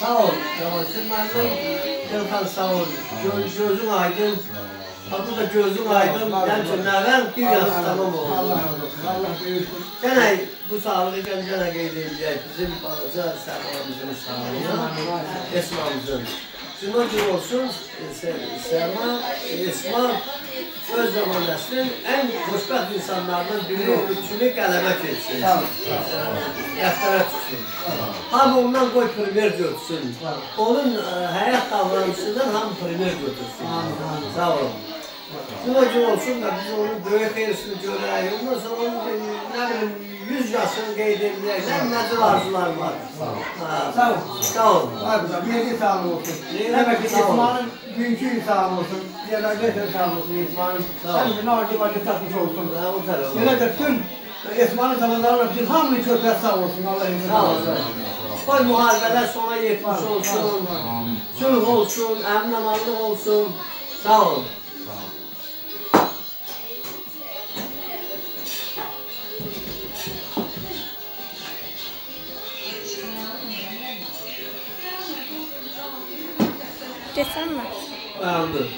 Sağ ol. Yavaşın ben de Gülhan sağ ol. Göz, gözün aydın. Bu da gözün aydın. Ben günlerden bir yaz tamam oldu. Allah razı olsun. Allah büyüksün. Gene bu sağlığı gene gene geyleyecek. Bizim bazı sağlığımızın sağlığına. Esma'mızın. Cuma gün olsun e, Se- Selma, e, Esma öz zaman neslin en xoşbəxt insanlardan biri olur. Kimi qələbə keçsin. Dəftərə tutsun. Hamı ondan qoy primer götürsün. Onun e, həyat davranışından hamı primer götürsün. Sağ olun. Cuma gün olsun da biz onun böyük xeyrisini görək. Ondan sonra onun yaşını. Nə nədir arzular var. Sağ ol. Sağ olun. Harbiden bir yedi sağ olsun. Demek ki sağ ol. İsmail'in büyükü sağ olsun. De sağ olsun İsmail'in. Sağ ol. Sen de narcı bacı satmış olsun. Yine de tüm İsmail'in zamanlarına bütün hamle kökler sağ olsun. Allah izin Sağ ol. versin. Qoy müharibələr sona yetmiş olsun. Sülh olsun, əmin amanlıq olsun. Sağ olun. Desem mi? Dayandı.